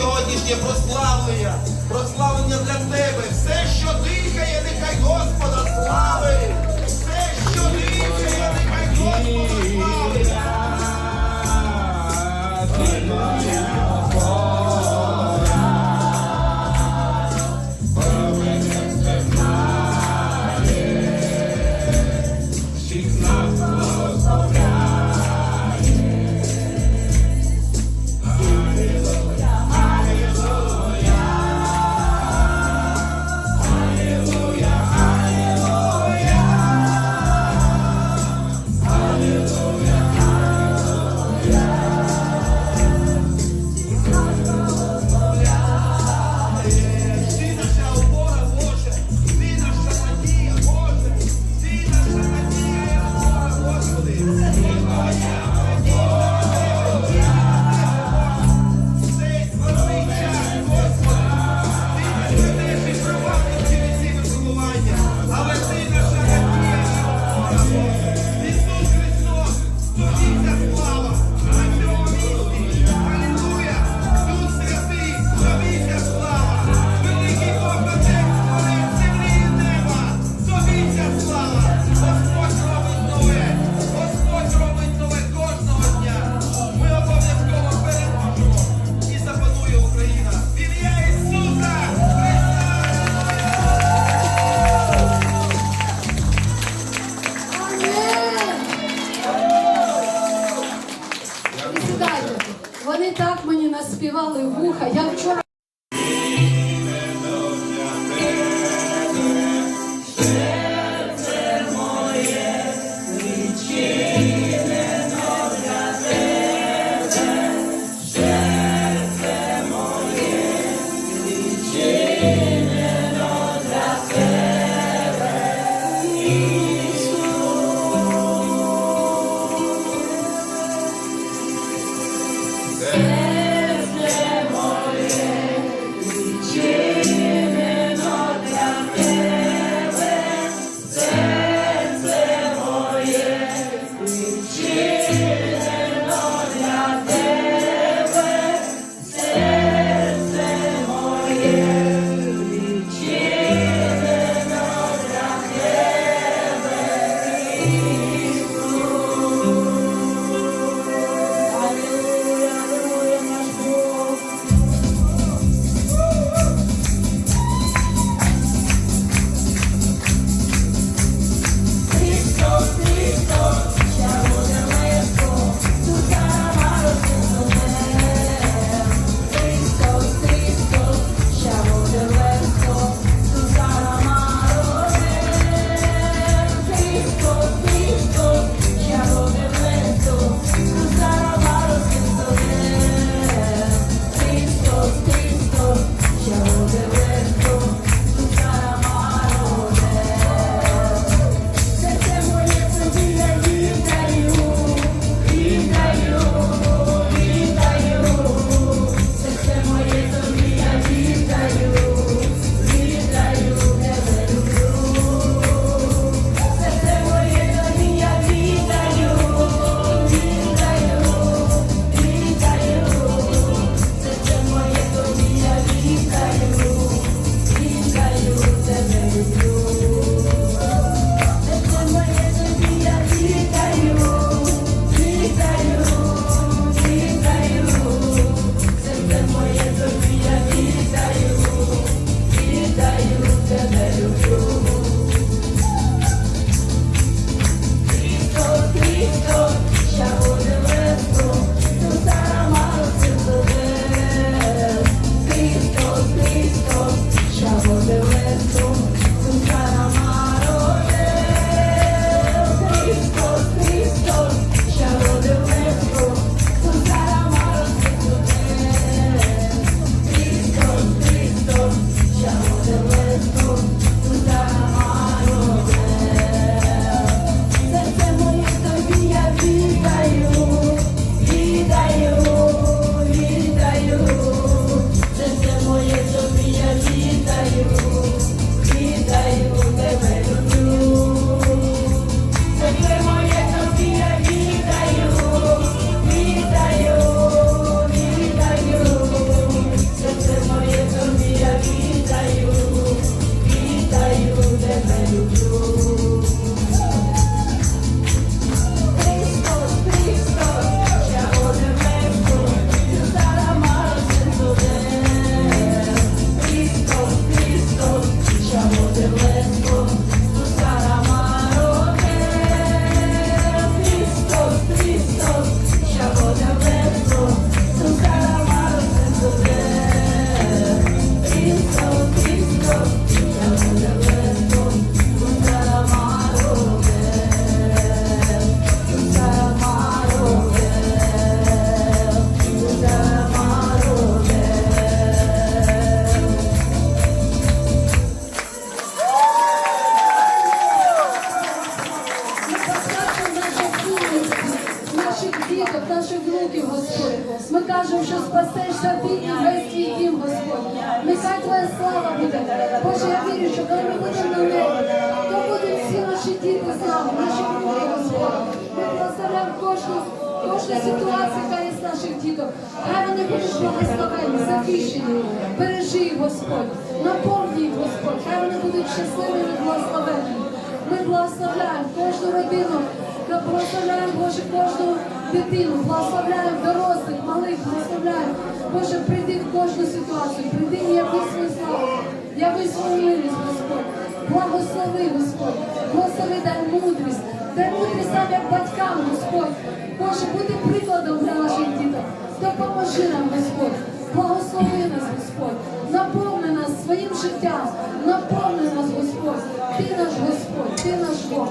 сьогоднішнє прославлення, прославлення для тебе, все, що так мені наспівали вуха. Я вчора. Слава буде. Боже, я вірю, що коли ми будемо на небі, то будуть всі наші діти з нами, наші внуки, Господь. Ми благословляємо кожну, кожну ситуацію, яка є з наших діток. Хай вони будуть благословені, захищені. Бережи Господь. Наповни їх, Господь. Хай вони будуть щасливими і благословеними. Ми благословляємо кожну родину, благословляємо, Боже, кожну дитину, благословляємо дорослих, малих, благословляємо. Боже, прийди в кожну ситуацію, прийди і яви свою славу, яви свою милість, Господь. Благослови, Господь, благослови, дай мудрість, дай мудрість нам як батькам, Господь. Боже, бути прикладом для наших діток. Допоможи нам, Господь. Благослови нас, Господь. Наповни нас своїм життям. Наповни нас, Господь. Ти наш Господь, ти наш Бог.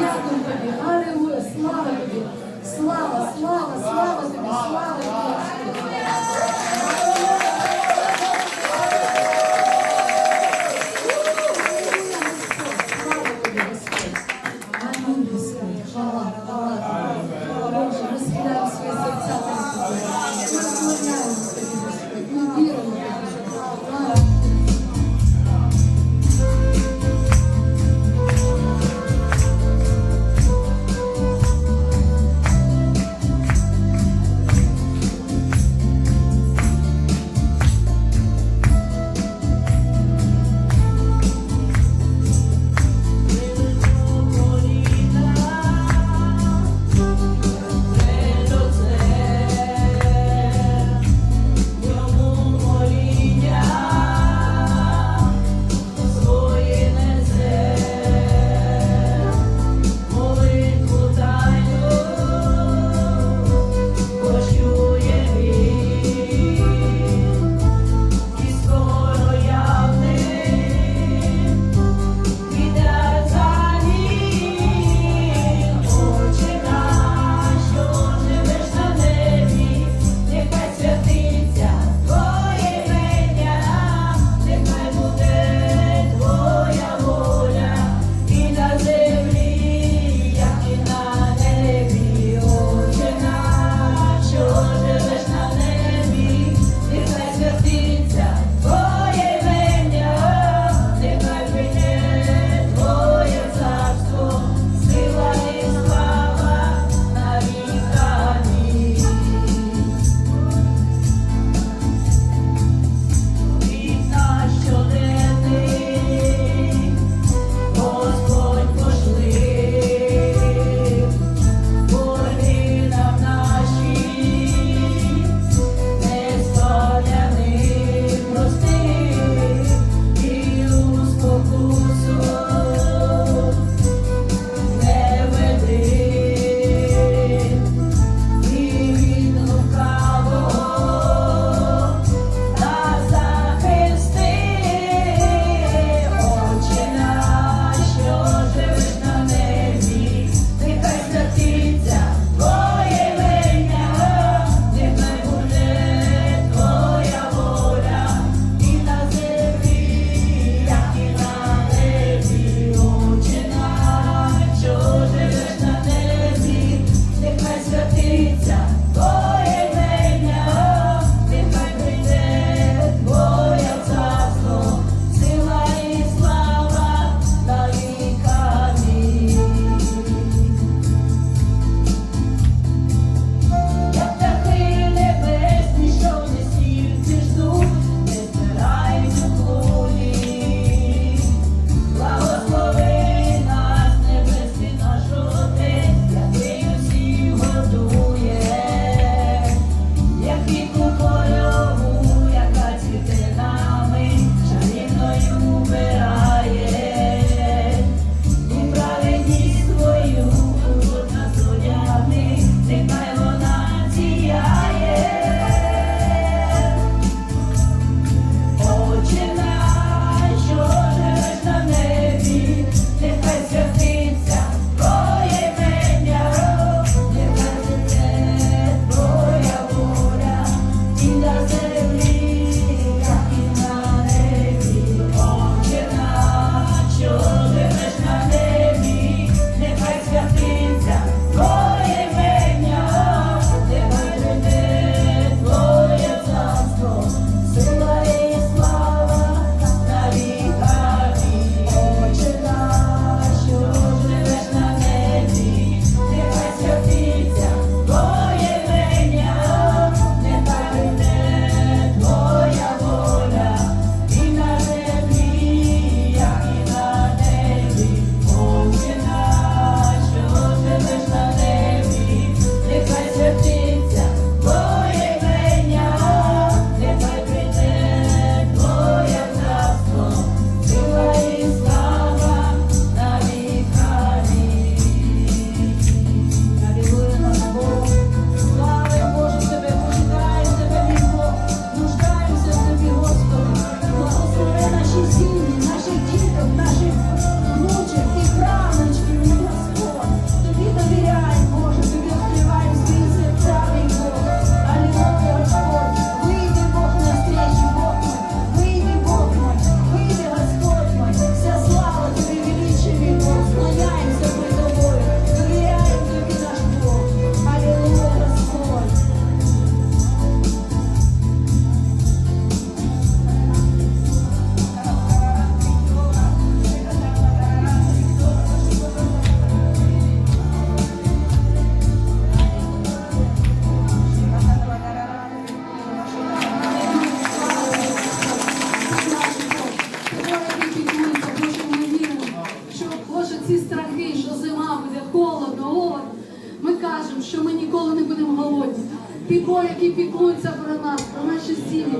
Дякую тобі. Аллилуйя. Слава тобі. Слава, слава, слава тобі, слава. Господи. Слава тобі, Господь. Амінь, Господь. Хвала піклуються про нас, про наші сім'ї.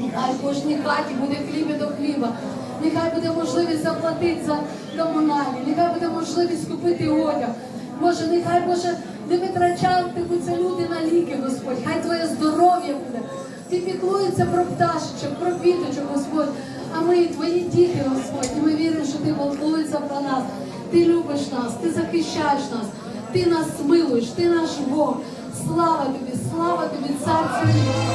Нехай в кожній хаті буде хліб до хліба. Нехай буде можливість заплатити за комунальні, нехай буде можливість купити одяг. Боже, нехай Боже, не витрачатимуться люди на ліки, Господь. Хай Твоє здоров'я буде. Ти піклуєшся про пташечок, про квіточок, Господь. А ми Твої діти, Господь. І ми віримо, що Ти піклуєшся про нас. Ти любиш нас, ти захищаєш нас, ти нас милуєш, ти наш Бог. Слава тобі, слава тобі, цар царів.